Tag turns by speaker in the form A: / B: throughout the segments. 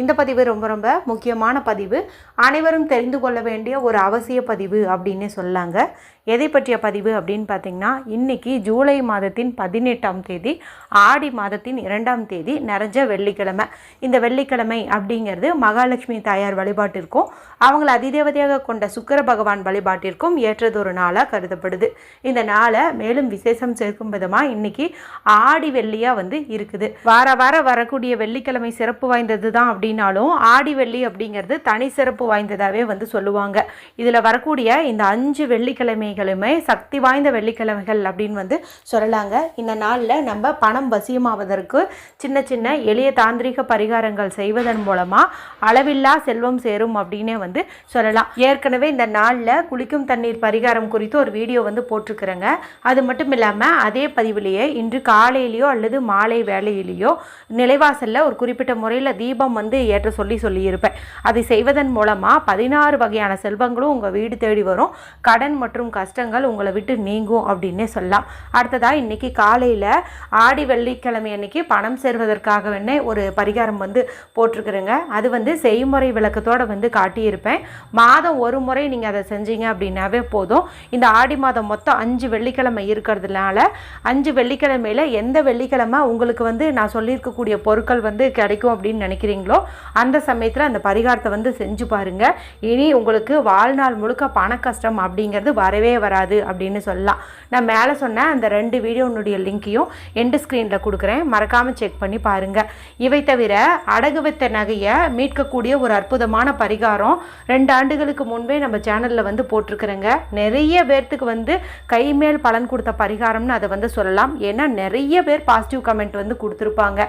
A: இந்த பதிவு ரொம்ப ரொம்ப முக்கியமான பதிவு. அனைவரும் தெரிந்து கொள்ள வேண்டிய ஒரு அவசிய பதிவு அப்படின்னு சொல்லாங்க. எதை பற்றிய பதிவு அப்படின்னு பார்த்தீங்கன்னா இன்னைக்கு ஜூலை மாதத்தின் பதினெட்டாம் தேதி ஆடி மாதத்தின் இரண்டாம் தேதி நிறைஞ்ச வெள்ளிக்கிழமை. இந்த வெள்ளிக்கிழமை அப்படிங்கிறது மகாலட்சுமி தாயார் வழிபாட்டிற்கும் அவங்கள அதிதேவதையாக கொண்ட சுக்கர பகவான் வழிபாட்டிற்கும் ஏற்றதொரு நாளாக கருதப்படுது. இந்த நாளை மேலும் விசேஷம் சேர்க்கும் விதமாக இன்றைக்கி ஆடி வெள்ளியாக வந்து இருக்குது. வார வாரம் வரக்கூடிய வெள்ளிக்கிழமை சிறப்பு வாய்ந்தது தான் அப்படின்னாலும் ஆடி வெள்ளி அப்படிங்கிறது தனி சிறப்பு வாய்ந்ததாகவே வந்து சொல்லுவாங்க. இதில் வரக்கூடிய இந்த அஞ்சு வெள்ளிக்கிழமைகளுமே சக்தி வாய்ந்த வெள்ளிக்கிழமைகள் அப்படின்னு வந்து சொல்லலாங்க. இந்த நாளில் நம்ம பணம் வசியமாவதற்கு சின்ன சின்ன எளிய தாந்திரிக பரிகாரங்கள் செய்வதன் மூலமாக அளவில்லா செல்வம் சேரும் அப்படின்னே வந்து சொல்லலாம். ஏற்கனவே இந்த நாளில் குளிக்கும் தண்ணீர் பரிகாரம் குறித்து ஒரு வீடியோ வந்து போட்டிருக்கிறேங்க. அது மட்டும் இல்லாமல் அதே பதிவிலேயே இன்று காலையிலேயோ அல்லது மாலை வேலையிலேயோ நிலைவாசலில் ஒரு குறிப்பிட்ட முறையில் தீபம் வந்து ஏற்ற சொல்லி சொல்லியிருப்பேன். அதை செய்வதன் மூலமாக பதினாறு வகையான செல்வங்களும் உங்கள் வீடு தேடி வரும். கடன் மற்றும் கஷ்டங்கள் உங்களை விட்டு நீங்கும் அப்படின்னே சொல்லலாம். அடுத்ததாக இன்றைக்கி காலையில் ஆடி வெள்ளிக்கிழமை அன்னைக்கு பணம் சேர்வதற்காக வேணே ஒரு பரிகாரம் வந்து போட்டிருக்கிறேங்க. அது வந்து செய்முறை விளக்கத்தோடு வந்து காட்டியிருப்பேன். மாதம் ஒரு முறை நீங்கள் அதை செஞ்சீங்க அப்படின்னாவே போதும். இந்த ஆடி மாதம் மொத்தம் அஞ்சு வெள்ளிக்கிழமை இருக்கிறதுனால அஞ்சு வெள்ளிக்கிழமையில் எந்த வெள்ளிக்கிழமை உங்களுக்கு வந்து நான் சொல்லியிருக்கக்கூடிய பொருட்கள் வந்து கிடைக்கும் அப்படின்னு நினைக்கிறீங்களோ அந்த சமயத்தில் அந்த பரிகாரத்தை வந்து செஞ்சு பாருங்க. இனி உங்களுக்கு வாழ்நாள் முழுக்க பண கஷ்டம் அப்படிங்கிறது வரவே வராது அப்படின்னு சொல்லலாம். நான் மேலே சொன்ன அந்த ரெண்டு வீடியோனுடைய லிங்க்கையும் எண்டு ஸ்க்ரீனில் கொடுக்குறேன். மறக்காமல் செக் பண்ணி பாருங்கள் இவை தவிர அடகு வைத்த நகையை மீட்கக்கூடிய ஒரு அற்புதமான பரிகாரம் ரெண்டு ஆண்டுகளுக்கு முன்பே நம்ம சேனலில் வந்து போட்டிருக்கிறேங்க. நிறைய பேர்த்துக்கு வந்து கைமேல் பலன் கொடுத்த பரிகாரம்னு அதை வந்து சொல்லலாம். ஏன்னா நிறைய பேர் பாசிட்டிவ் கமெண்ட் வந்து கொடுத்துருப்பாங்க.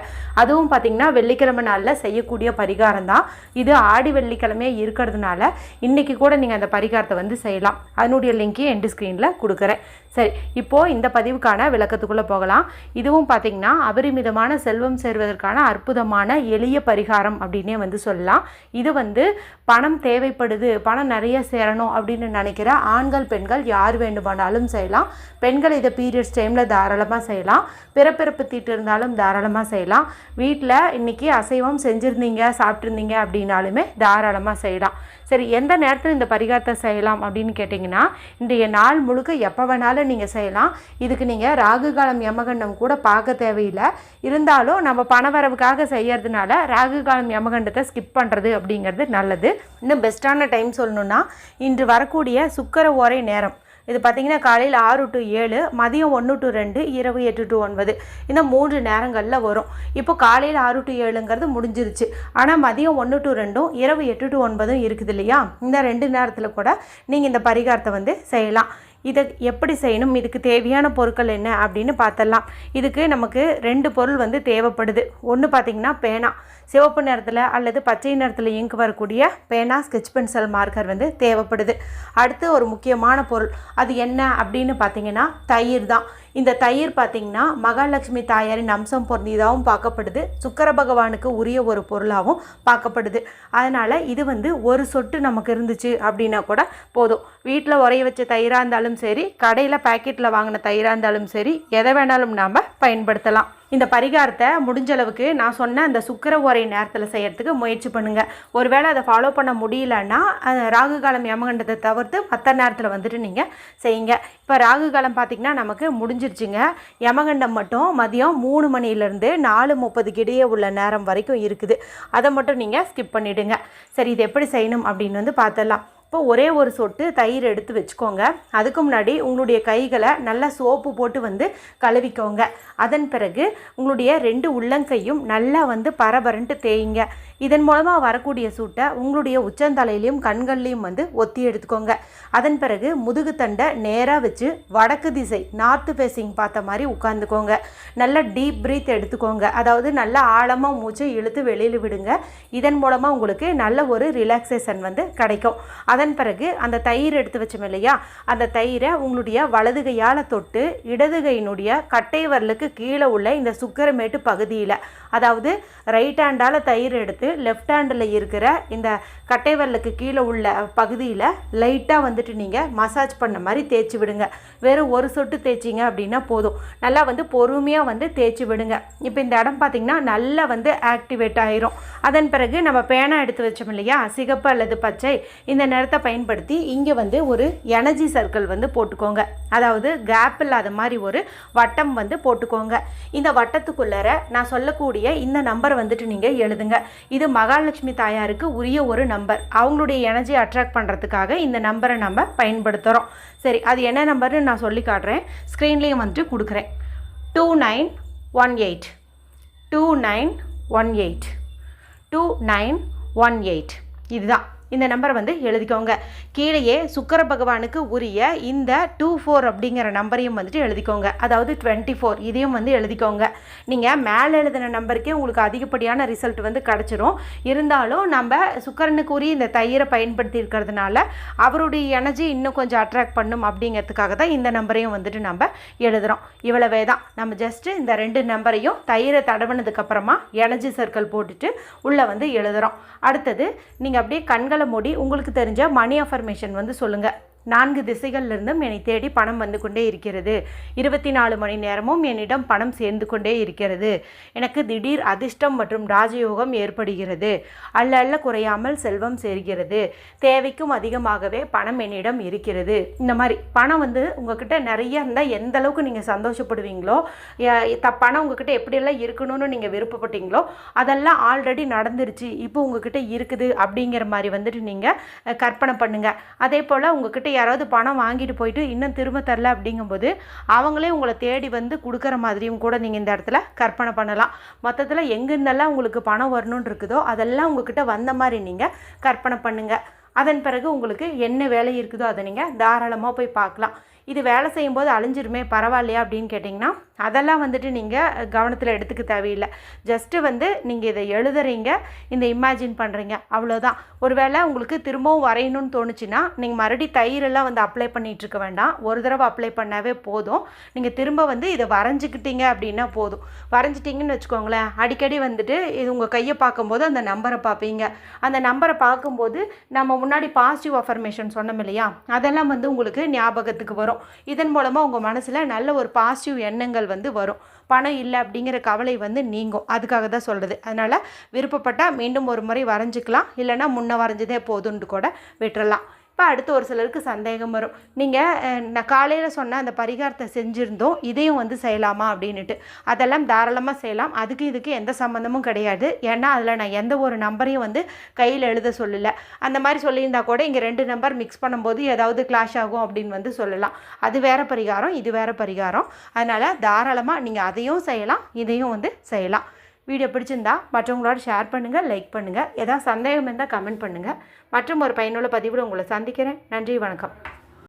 A: அதுவும் பார்த்திங்கன்னா வெள்ளிக்கிழமை நாளில் செய்யக்கூடிய பரிகாரம் தான் இது ஆடி வெள்ளிக்கிழமையே இருக்கிறதுனால இன்றைக்கி கூட நீங்கள் அந்த பரிகாரத்தை வந்து செய்யலாம். அதனுடைய லிங்க்கையும் எண்டு ஸ்க்ரீனில் கொடுக்குறேன். சரி இப்போது இந்த பதிவுக்கான விளக்கத்துக்குள்ளே போகலாம். இதுவும் பார்த்திங்கன்னா அபரிமிதமான செல்வம் சேர்வதற்கான அற்புதமான எளிய பரிகாரம் அப்படின்னே வந்து சொல்லலாம். இது வந்து பணம் தேவைப்படுது பணம் நிறைய சேரணும் அப்படின்னு நினைக்கிற ஆண்கள் பெண்கள் யார் வேண்டுமானாலும் செய்யலாம். பெண்கள் இதை பீரியட்ஸ் டைமில் தாராளமாக செய்யலாம். பிறப்பிறப்பு தீட்டு இருந்தாலும் தாராளமாக செய்யலாம். வீட்டில் இன்றைக்கி அசைவம் செஞ்சுருந்தீங்க சாப்பிட்ருந்தீங்க அப்படின்னாலுமே தாராளமாக செய்யலாம். சரி எந்த நேரத்தில் இந்த பரிகாரத்தை செய்யலாம் அப்படின்னு கேட்டிங்கன்னா இன்றைய நாள் முழுக்க எப்போ வேணாலும் நீங்கள் செய்யலாம். இதுக்கு நீங்கள் ராகு காலம் யமகண்டம் கூட பார்க்க தேவையில்லை. இருந்தாலும் நம்ம பணவரவுக்காக செய்யறதுனால ராகு காலம் யமகண்டத்தை ஸ்கிப் பண்ணுறது அப்படிங்கிறது நல்லது. இன்னும் பெஸ்ட்டான டைம் சொல்லணுன்னா இன்று வரக்கூடிய சுக்கர ஓரை நேரம். இது பார்த்தீங்கன்னா காலையில் ஆறு டு ஏழு மதியம் ஒன்று டு ரெண்டு இரவு எட்டு டு ஒன்பது. இந்த மூன்று நேரங்களில் வரும். இப்போ காலையில் ஆறு டு ஏழுங்கிறது முடிஞ்சிருச்சு. ஆனால் மதியம் ஒன்று டு ரெண்டும் இரவு எட்டு டு ஒன்பதும் இருக்குது இல்லையா? இந்த ரெண்டு நேரத்தில் கூட நீங்கள் இந்த பரிகாரத்தை வந்து செய்யலாம். இதை எப்படி செய்யணும்? இதுக்கு தேவையான பொருட்கள் என்ன? அப்படின்னு பார்த்தலாம். இதுக்கு நமக்கு ரெண்டு பொருள் வந்து தேவைப்படுது. ஒன்று பார்த்திங்கன்னா பேனா. சிவப்பு நிறத்தில் அல்லது பச்சை நிறத்தில் இங்க் வரக்கூடிய பேனா ஸ்கெட்ச் பென்சில் மார்க்கர் வந்து தேவைப்படுது. அடுத்து ஒரு முக்கியமான பொருள். அது என்ன அப்படின்னு பார்த்தீங்கன்னா தயிர் தான். இந்த தயிர் பார்த்திங்கன்னா மகாலட்சுமி தாயாரின் அம்சம் பொருந்தியதாகவும் பார்க்கப்படுது. சுக்கர பகவானுக்கு உரிய ஒரு பொருளாகவும் பார்க்கப்படுது. அதனால் இது வந்து ஒரு சொட்டு நமக்கு இருந்துச்சு அப்படின்னா கூட போதும். வீட்டில் உரைய வச்ச தயிராக இருந்தாலும் சரி கடையில் பேக்கெட்டில் வாங்கின தயிராக இருந்தாலும் சரி எதை வேணாலும் நாம் பயன்படுத்தலாம். இந்த பரிகாரத்தை முடிஞ்ச அளவுக்கு நான் சொன்ன அந்த சுக்கர ஓரை நேரத்தில் செய்யறதுக்கு முயற்சி பண்ணுங்கள் ஒருவேளை அதை ஃபாலோ பண்ண முடியலன்னா ராகு காலம் யமகண்டத்தை தவிர்த்து மற்ற நேரத்தில் வந்துட்டு நீங்கள் செய்யுங்க. இப்போ ராகு காலம் பார்த்திங்கன்னா நமக்கு முடிஞ்சிருச்சுங்க. யமகண்டம் மட்டும் மதியம் மூணு மணிலேருந்து நாலு முப்பதுக்கு இடையே உள்ள நேரம் வரைக்கும் இருக்குது. அதை மட்டும் நீங்கள் ஸ்கிப் பண்ணிவிடுங்க சரி இது எப்படி செய்யணும் அப்படின்னு வந்து பார்த்துடலாம் இப்போ ஒரே ஒரு சொட்டு தயிர் எடுத்து வச்சுக்கோங்க. அதுக்கு முன்னாடி உங்களுடைய கைகளை நல்லா சோப்பு போட்டு வந்து கழுவிக்கோங்க. அதன் பிறகு உங்களுடைய ரெண்டு உள்ளங்கையும் நல்லா வந்து பரபரன்ட்டு தேயுங்க. இதன் மூலமாக வரக்கூடிய சூட்டை உங்களுடைய உச்சந்தலையிலையும் கண்கள்லையும் வந்து ஒத்தி எடுத்துக்கோங்க. அதன் பிறகு முதுகு தண்டை நேராக வச்சு வடக்கு திசை நார்த்து ஃபேஸிங் பார்த்த மாதிரி உட்காந்துக்கோங்க நல்லா டீப் ப்ரீத் எடுத்துக்கோங்க. அதாவது நல்லா ஆழமாக மூச்சை இழுத்து வெளியில் விடுங்க. இதன் மூலமாக உங்களுக்கு நல்ல ஒரு ரிலாக்ஸேஷன் வந்து கிடைக்கும். அதன் பிறகு அந்த தயிர் எடுத்து வச்சோம் இல்லையா? அந்த தயிரை உங்களுடைய வலது கையால் தொட்டு இடது கையினுடைய கட்டை வரலுக்கு கீழே உள்ள இந்த சுக்கரமேட்டு பகுதியில் அதாவது ரைட் ஹேண்டால் தயிர் எடுத்து லெஃப்ட் ஹேண்டில் இருக்கிற இந்த கட்டை வரலுக்கு கீழே உள்ள பகுதியில் லைட்டாக வந்துட்டு நீங்கள் மசாஜ் பண்ண மாதிரி தேய்ச்சி விடுங்க. வெறும் ஒரு சொட்டு தேய்ச்சிங்க அப்படின்னா போதும். நல்லா வந்து பொறுமையாக வந்து தேய்ச்சி விடுங்க. இப்போ இந்த இடம் பார்த்திங்கன்னா நல்லா வந்து ஆக்டிவேட் ஆயிரும். அதன் பிறகு நம்ம பேனா எடுத்து வச்சோம் இல்லையா? சிகப்பு அல்லது பச்சை. இந்த நிறத்தை பயன்படுத்தி இங்கே வந்து ஒரு எனர்ஜி சர்க்கிள் வந்து போட்டுக்கோங்க. அதாவது கேப் இல்லாத மாதிரி ஒரு வட்டம் வந்து போட்டுக்கோங்க. இந்த வட்டத்துக்குள்ளார நான் சொல்லக்கூடிய இந்த நம்பரை வந்துட்டு நீங்கள் எழுதுங்க. இது மகாலட்சுமி தாயாருக்கு உரிய ஒரு நம்பர் அவங்களுடைய எனர்ஜி அட்ராக்ட் பண்ணுறதுக்காக இந்த நம்பரை நம்ம பயன்படுத்துகிறோம் சரி அது என்ன நம்பர்னு நான் சொல்லி காட்டுறேன். ஸ்க்ரீன்லேயும் வந்துட்டு கொடுக்குறேன். Two nine one eight two nine one eight two nine one eight இதுதான். இந்த நம்பரை வந்து எழுதிக்கோங்க. கீழேயே சுக்கர பகவானுக்கு உரிய இந்த டூ ஃபோர் அப்படிங்கிற நம்பரையும் வந்துட்டு எழுதிக்கோங்க. அதாவது டுவெண்ட்டி ஃபோர் இதையும் வந்து எழுதிக்கோங்க. நீங்கள் மேலே எழுதின நம்பருக்கே உங்களுக்கு அதிகப்படியான ரிசல்ட் வந்து கிடச்சிரும். இருந்தாலும் நம்ம சுக்கரனுக்கு உரிய இந்த தயிரை பயன்படுத்தி இருக்கிறதுனால அவருடைய எனர்ஜி இன்னும் கொஞ்சம் அட்ராக்ட் பண்ணும் அப்படிங்கிறதுக்காக தான் இந்த நம்பரையும் வந்துட்டு நம்ம எழுதுகிறோம் இவ்வளவே தான். நம்ம ஜஸ்ட்டு இந்த ரெண்டு நம்பரையும் தயிரை தடவினதுக்கப்புறமா எனர்ஜி சர்க்கிள் போட்டுட்டு உள்ளே வந்து எழுதுகிறோம் அடுத்தது நீங்கள் அப்படியே கண்கள் மூடி உங்களுக்கு தெரிஞ்ச மணி அஃபர்மேஷன் வந்து சொல்லுங்கள் நான்கு திசைகளிலிருந்தும் என்னை தேடி பணம் வந்து கொண்டே இருக்கிறது. இருபத்தி நாலு மணி நேரமும் என்னிடம் பணம் சேர்ந்து கொண்டே இருக்கிறது. எனக்கு திடீர் அதிர்ஷ்டம் மற்றும் ராஜயோகம் ஏற்படுகிறது. அல்ல அல்ல குறையாமல் செல்வம் சேர்கிறது. தேவைக்கும் அதிகமாகவே பணம் என்னிடம் இருக்கிறது. இந்த மாதிரி பணம் வந்து உங்ககிட்ட நிறைய இருந்தால் எந்த அளவுக்கு நீங்கள் சந்தோஷப்படுவீங்களோ த பணம் உங்ககிட்ட எப்படியெல்லாம் இருக்கணும்னு நீங்கள் விருப்பப்பட்டீங்களோ அதெல்லாம் ஆல்ரெடி நடந்துருச்சு. இப்போ உங்ககிட்ட இருக்குது அப்படிங்கிற மாதிரி வந்துட்டு நீங்கள் கற்பனை பண்ணுங்கள் அதே போல் உங்ககிட்ட யாராவது பணம் வாங்கிட்டு போயிட்டு இன்னும் திரும்ப தரல அப்படிங்கும்போது அவங்களே உங்களை தேடி வந்து கொடுக்குற மாதிரியும் கூட நீங்கள் இந்த இடத்துல கற்பனை பண்ணலாம். மொத்தத்தில் எங்கேருந்தெல்லாம் உங்களுக்கு பணம் வரணும்னு இருக்குதோ அதெல்லாம் உங்ககிட்ட வந்த மாதிரி நீங்கள் கற்பனை பண்ணுங்கள் அதன் பிறகு உங்களுக்கு என்ன வேலை இருக்குதோ அதை நீங்கள் தாராளமாக போய் பார்க்கலாம். இது வேலை செய்யும்போது அழிஞ்சிருமே பரவாயில்லையா அப்படின்னு கேட்டிங்கன்னா அதெல்லாம் வந்துட்டு நீங்கள் கவனத்தில் எடுத்துக்க தேவையில்லை. ஜஸ்ட்டு வந்து நீங்கள் இதை எழுதுறீங்க இந்த இமேஜின் பண்ணுறீங்க அவ்வளோதான் ஒருவேளை உங்களுக்கு திரும்பவும் வரையணும்னு தோணுச்சுன்னா நீங்கள் மறுபடி தயிரெல்லாம் வந்து அப்ளை பண்ணிகிட்ருக்க வேண்டாம். ஒரு தடவை அப்ளை பண்ணாவே போதும். நீங்கள் திரும்ப வந்து இதை வரைஞ்சிக்கிட்டீங்க அப்படின்னா போதும். வரைஞ்சிட்டிங்கன்னு வச்சுக்கோங்களேன் அடிக்கடி வந்துட்டு இது உங்கள் கையை பார்க்கும்போது அந்த நம்பரை பார்ப்பீங்க. அந்த நம்பரை பார்க்கும்போது நம்ம முன்னாடி பாசிட்டிவ் அஃபர்மேஷன் சொன்னோம் இல்லையா? அதெல்லாம் வந்து உங்களுக்கு ஞாபகத்துக்கு வரும். இதன் மூலமாக உங்கள் மனசில் நல்ல ஒரு பாசிட்டிவ் எண்ணங்கள் வந்து வரும். பணம் இல்லை அப்படிங்கிற கவலை வந்து நீங்கும். அதுக்காக தான் சொல்கிறது அதனால் விருப்பப்பட்டால் மீண்டும் ஒரு முறை வரைஞ்சிக்கலாம். இல்லைன்னா முன்ன வரைஞ்சதே போதுன்ட்டு கூட விட்டுறலாம். இப்போ அடுத்து ஒரு சிலருக்கு சந்தேகம் வரும். நீங்கள் நான் காலையில் சொன்ன அந்த பரிகாரத்தை செஞ்சுருந்தோம் இதையும் வந்து செய்யலாமா அப்படின்னுட்டு. அதெல்லாம் தாராளமாக செய்யலாம். அதுக்கு இதுக்கு எந்த சம்மந்தமும் கிடையாது. ஏன்னா அதில் நான் எந்த ஒரு நம்பரையும் வந்து கையில் எழுத சொல்லலை. அந்த மாதிரி சொல்லியிருந்தா கூட இங்கே ரெண்டு நம்பர் மிக்ஸ் பண்ணும்போது ஏதாவது கிளாஷ் ஆகும் அப்படின்னு வந்து சொல்லலாம். அது வேற பரிகாரம் இது வேறு பரிகாரம். அதனால் தாராளமாக நீங்கள் அதையும் செய்யலாம் இதையும் வந்து செய்யலாம். வீடியோ பிடிச்சிருந்தா மற்றவங்களோட ஷேர் பண்ணுங்கள் லைக் பண்ணுங்கள் ஏதாவது சந்தேகம் இருந்தால் கமெண்ட் பண்ணுங்கள் மற்றும் ஒரு பயனுள்ள பதிவில் உங்களை சந்திக்கிறேன். நன்றி வணக்கம்.